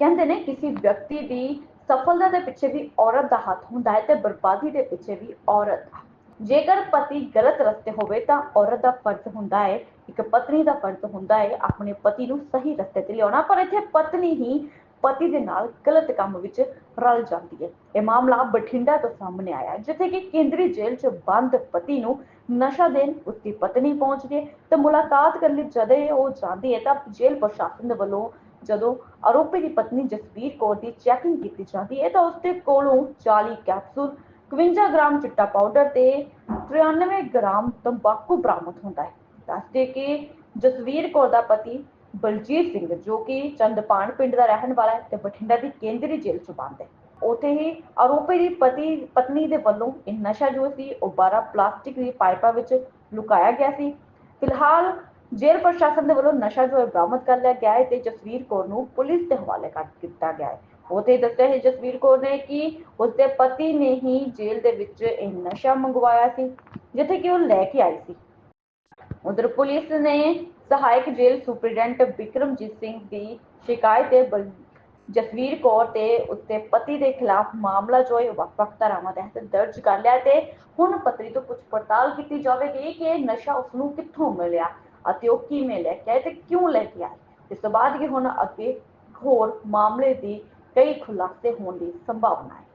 ਕਹਿੰਦੇ ਨੇ ਕਿਸੇ ਵਿਅਕਤੀ ਦੀ ਸਫਲਤਾ ਦੇ ਪਿੱਛੇ ਵੀ ਔਰਤ ਦਾ ਹੱਥ ਹੁੰਦਾ ਹੈ ਤੇ ਬਰਬਾਦੀ ਦੇ ਪਿੱਛੇ ਵੀ ਔਰਤ ਦਾ। ਜੇਕਰ ਪਤੀ ਗਲਤ ਰਸਤੇ ਹੋਵੇ ਤਾਂ ਔਰਤ ਦਾ ਫਰਜ਼ ਹੁੰਦਾ ਹੈ, ਇੱਕ ਪਤਨੀ ਦਾ ਫਰਜ਼ ਹੁੰਦਾ ਹੈ ਆਪਣੇ ਪਤੀ ਨੂੰ ਸਹੀ ਰਸਤੇ ਤੇ ਲਿਆਉਣਾ, ਪਰ ਇੱਥੇ ਪਤਨੀ ਹੀ ਪਤੀ ਦੇ ਨਾਲ ਗਲਤ ਕੰਮ ਵਿੱਚ ਰਲ ਜਾਂਦੀ ਹੈ। ਇਹ ਮਾਮਲਾ ਬਠਿੰਡਾ ਤੋਂ ਸਾਹਮਣੇ ਆਇਆ, ਜਿੱਥੇ ਕਿ ਕੇਂਦਰੀ ਜੇਲ੍ਹ 'ਚ ਬੰਦ ਪਤੀ ਨੂੰ ਨਸ਼ਾ ਦੇਣ ਉਸਦੀ ਪਤਨੀ ਪਹੁੰਚ ਗਈ ਤੇ ਮੁਲਾਕਾਤ ਕਰਨ ਲਈ ਜਦੋਂ ਉਹ ਜਾਂਦੀ ਹੈ ਤਾਂ ਜੇਲ੍ਹ ਪ੍ਰਸ਼ਾਸਨ ਦੇ ਵੱਲੋਂ ਜਦੋਂ ਆਰੋਪੀ ਦੀ ਪਤਨੀ ਜਸਵੀਰ ਕੌਰ ਦੀ ਚੈਕਿੰਗ ਕੀਤੀ ਜਾਂਦੀ ਹੈ ਤਾਂ ਉਸਦੇ ਕੋਲੋਂ 40 ਕੈਪਸੂਲ 51 ਗ੍ਰਾਮ ਚਿੱਟਾ ਪਾਊਡਰ ਤੇ 93 ਗ੍ਰਾਮ ਤੰਬਾਕੂ ਬਰਾਮਦ ਹੁੰਦਾ ਹੈ। ਦੱਸਦੇ ਕਿ ਜਸਵੀਰ ਕੌਰ ਦਾ ਪਤੀ ਬਲਜੀਤ ਸਿੰਘ ਜੋ ਕਿ ਚੰਦਪਾਣ ਪਿੰਡ ਦਾ ਰਹਿਣ ਵਾਲਾ ਹੈ ਤੇ ਬਠਿੰਡਾ ਦੀ ਕੇਂਦਰੀ ਜੇਲ੍ਹ 'ਚ ਬੰਦ ਹੈ। ਉਥੇ ਹੀ ਆਰੋਪੀ ਦੀ ਪਤੀ, ਪਤਨੀ ਦੇ ਵੱਲੋਂ ਇਹ ਨਸ਼ਾ ਜੋ ਸੀ, ਉਹ 12 ਪਲਾਸਟਿਕ ਦੀ ਪਾਈਪਾਂ ਵਿੱਚ ਲੁਕਾਇਆ ਗਿਆ ਸੀ। ਫਿਲਹਾਲ ਜੇਲ੍ਹ ਪ੍ਰਸ਼ਾਸਨ ਦੇ ਵੱਲੋਂ ਨਸ਼ਾ ਜੋ ਹੈ ਬਰਾਮਦ ਕਰ ਲਿਆ ਗਿਆ ਹੈ ਤੇ ਜਸਵੀਰ ਕੌਰ ਨੂੰ ਪੁਲਿਸ ਦੇ ਹਵਾਲੇ ਕਰ ਦਿੱਤਾ ਗਿਆ ਹੈ। ਉਥੇ ਦੱਸਿਆ ਹੈ, ਜਸਵੀਰ ਕੌਰ ਨੇ ਕਿ ਉਸਦੇ ਪਤੀ ਨੇ ਹੀ ਜੇਲ੍ਹ ਦੇ ਵਿੱਚ ਇਹ ਨਸ਼ਾ ਮੰਗਵਾਇਆ ਸੀ, ਜਿੱਥੇ ਕਿ ਉਹ ਲੈ ਕੇ ਆਈ ਸੀ। ਉਧਰ ਪੁਲਿਸ ਨੇ ਸਹਾਇਕ ਜੇਲ੍ਹ ਸੁਪਰਡੈਂਟ ਵਿਕਰਮਜੀਤ ਸਿੰਘ ਦੀ ਸ਼ਿਕਾਇਤ ਤੇ ਜਸਵੀਰ ਕੌਰ ਤੇ ਉਸਦੇ ਪਤੀ ਦੇ ਖਿਲਾਫ ਮਾਮਲਾ ਜੋ ਹੈ ਵੱਖ-ਵੱਖ ਧਾਰਾਵਾਂ ਤਹਿਤ ਦਰਜ ਕਰ ਲਿਆ ਤੇ ਹੁਣ ਪਤਨੀ ਤੋਂ ਪੁੱਛ ਪੜਤਾਲ ਕੀਤੀ ਜਾਵੇਗੀ ਕਿ ਨਸ਼ਾ ਉਸ ਨੂੰ ਕਿੱਥੋਂ ਮਿਲਿਆ। ਅਤੇ ਉਹ ਕਿਵੇਂ ਲੈ ਕੇ ਆਏ ਤੇ ਕਿਉਂ ਲੈ ਕੇ ਆਏ? ਇਸ ਤੋਂ ਬਾਅਦ ਹੀ ਹੁਣ ਅੱਗੇ ਹੋਰ ਮਾਮਲੇ ਦੀ ਕਈ ਖੁਲਾਸੇ ਹੋਣ ਦੀ ਸੰਭਾਵਨਾ ਹੈ।